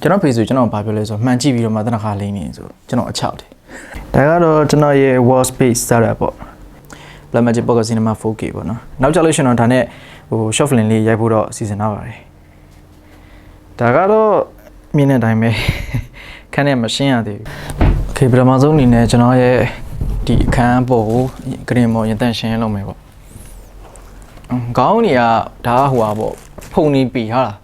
ကျွန်တော်ဖေဆိုကျွန်တော်ဘာပြောလဲဆိုတော့မှန်ကြည့်ပြီးတော့မှတနခါလိမ့်နေဆိုကျွန်တော်အချောက်တယ်ဒါကတော့ကျွန်တော်ရဲ့ wall space setup ပေါ့ Black Magic Pocket Cinema 4K ပေါ့နော်နောက်ကြလို့ရှိရင်တော့ဒါနဲ့ဟို short film လေးရိုက်ဖို့တော့စီစဉ်ထားပါတယ်ဒါကတော့မြင်တဲ့အတိုင်းပဲခန်းထဲမရှင်းရသေးဘူး Okay ပထမဆုံးအနေနဲ့ကျွန်တော်ရဲ့ဒီအခန်းပေါ်ကိုဂရင်ပေါ်ရင်တန့်ရှင်းလုပ်မယ်ပေါ့အင်းခေါင်းတွေကဒါကဟိုပါပေါ့ဖုန်နေပြီဟာလား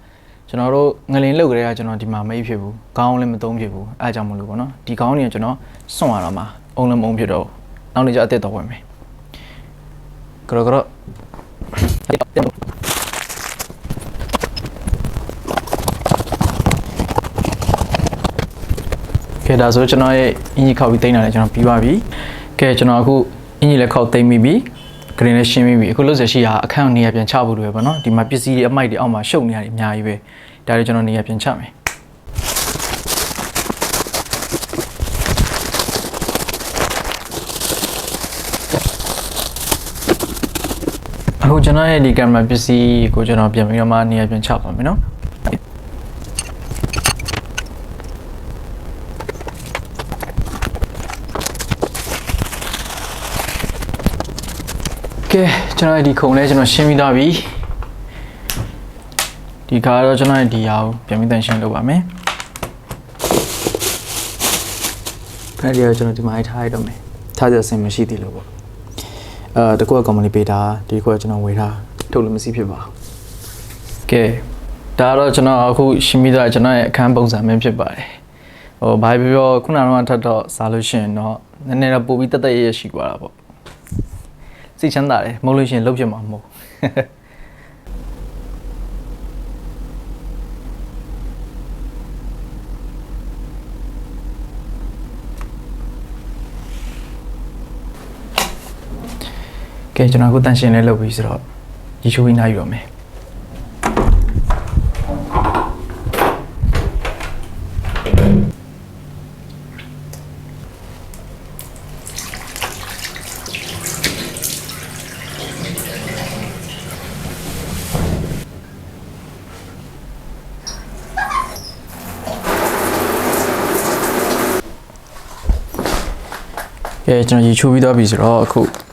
ကျွန်တော်တို့ငလင်လုတ်ကြတဲ့ကကျွန်တော်ဒီမှာမအိပ်ဖြစ်ဘူးခေါင်းလည်းမသုံးဖြစ်ဘူးအဲအကြောင့်မလို့ပေါ့နော်ဒီခေါင်းတွေကကျွန်တော်စွန့်ရတော့မှာအုံလည်းမအုံဖြစ်တော့ဘူးနောက်နေ့ကျအသက်တော်ဝင်မယ်ကရကရကဲဒါဆိုကျွန်တော်ရဲ့အင်ဂျီခောက်ပြီးတိန်းတာလည်းကျွန်တော်ပြီးသွားပြီကဲကျွန်တော်အခုအင်ဂျီလည်းခောက်တိန်းပြီးပြီဂရင်လည်းရှင်းပြီးပြီအခုလို့ဆက်ရှိတာအခန်းနေရာပြန်ချဖို့လိုပဲပေါ့နော်ဒီမှာပစ္စည်းတွေအမိုက်တွေအောက်မှာရှုပ်နေရတယ်အများကြီးပဲ ဒါလည်းကျွန်တော်နေရာပြန်ချမယ်အခုကျွန်တော်ရဲ့ဒီကင်မရာပစ္စည်းကိုကျွန်တော်ပြန်ပြီးတော့မှနေရာပြန်ချပါမယ်နော်ကဲကျွန်တော်ဒီခုံလဲကျွန်တော်ရှင်းပြီးသားပြီ ဒီကားတော့ကျွန်တော်ဒီဟာကိုပြန်ပြီးတန်ရှင်းလုပ်ပါမယ်ဖက်ရီကိုကျွန်တော်ဒီမှာထားရတော့မယ်ထားကြစင်မရှိသေးလို့ပေါ့အဲတကူက company ပေးတာဒီကူကကျွန်တော်ဝေထားထုတ်လို့မရှိဖြစ်ပါဘူးကဲဒါတော့ကျွန်တော်အခုရှင်းပြီးသားကျွန်တော်ရဲ့အခန်းပုံစံမျိုးဖြစ်ပါတယ်ဟိုဘာပြောပြောခုနကတော့ထပ်တော့စားလို့ရှိရင်တော့နည်းနည်းတော့ပိုပြီးတက်တက်ရရရှိသွားတာပေါ့စိတ်ချမ်းသာတယ်မဟုတ်လို့ရှိရင်လှုပ်ပြမှာမဟုတ် ကဲကျွန်တော်အခုတန်ရှင်းလေးလုပ်ပြီးဆိုတော့ရေချိုးပြီးနားယူရမယ်ကဲကျွန်တော်ရေချိုးပြီးတော့ပြီဆိုတော့အခု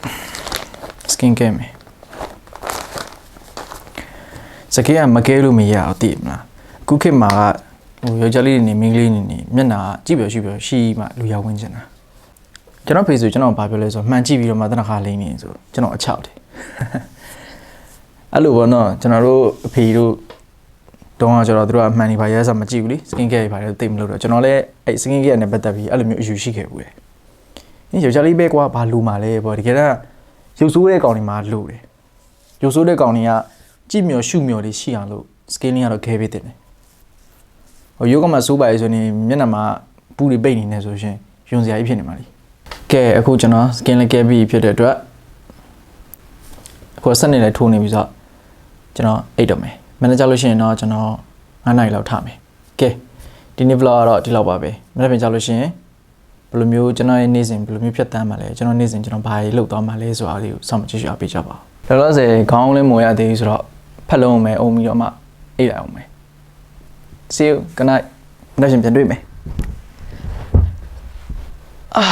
skin care မယ်စကေးကမကဲလို့မရအောင်သိမလားအခုခေတ်မှာကဟိုယောက်ျားလေးတွေနေမိန်းကလေးတွေနေမျက်နှာကြည့်ပြောရှိပြောရှိမှလူရောက်ဝင်ချင်တာကျွန်တော်ဖေဆိုကျွန်တော်ဘာပြောလဲဆိုတော့မှန်ကြည့်ပြီးတော့မှတနခါလိမ့်နေဆိုကျွန်တော်အချောက်တယ်အဲ့လိုပေါ့နော်ကျွန်တော်တို့အဖေတို့တုံးကကျတော့သူတို့ကအမှန်နေပါရဲစားမကြည့်ဘူးလေ skin care တွေပါတယ်သိမလို့တော့ကျွန်တော်လည်းအဲ့ skin care နဲ့ပတ်သက်ပြီးအဲ့လိုမျိုးအယူရှိခဲ့ဘူးလေ။ယောက်ျားလေးပဲကွာဘာလူမာလဲပေါ့တကယ်တော့ ရုပ်ဆိုးတဲ့ကောင်တွေမှာလူတယ်။ရုပ်ဆိုးတဲ့ကောင်တွေကကြည့်မျောရှုမျောလေးရှိအောင်လို့ scaling ကတော့ခဲပေးတယ်။ဟိုရုပ်ကမှစိုးပါလေဆိုရင်မျက်နှာမှာပူတွေပိတ်နေနေဆိုရှင်ယွန်စရာကြီးဖြစ်နေမှာလी။ကဲအခုကျွန်တော် skin လေးကဲပြီးဖြစ်တဲ့အတွက်အခုဆက်နေလိုက်ထိုးနေပြီဆိုတော့ကျွန်တော်အိတ်တော့မယ်။မန်နေဂျာလို့ရှိရင်တော့ကျွန်တော်9နိုင်လောက်ထားမယ်။ကဲဒီနေ့ vlog ကတော့ဒီလောက်ပါပဲ။မနေ့ပြန်ကြလို့ရှိရင် ဘယ်လိုမျိုးကျွန်တော်ရဲ့နေ့စဉ်ဘယ်လိုမျိုးဖြတ်တန်းမှာလဲကျွန်တော်နေ့စဉ်ကျွန်တော်ဘာတွေလုပ်သွားမှာလဲဆိုတာလေးကိုစောင့်မကြည့်ရပေးကြပါဦးလောလောဆယ်ခေါင်းလေးမွေရသေးဘူးဆိုတော့ဖက်လုံးမယ်အုံပြီးတော့မှအိတ်လိုက်အောင်မယ် See you good night နောက်ရှင်ပြန်တွေ့မယ်အာ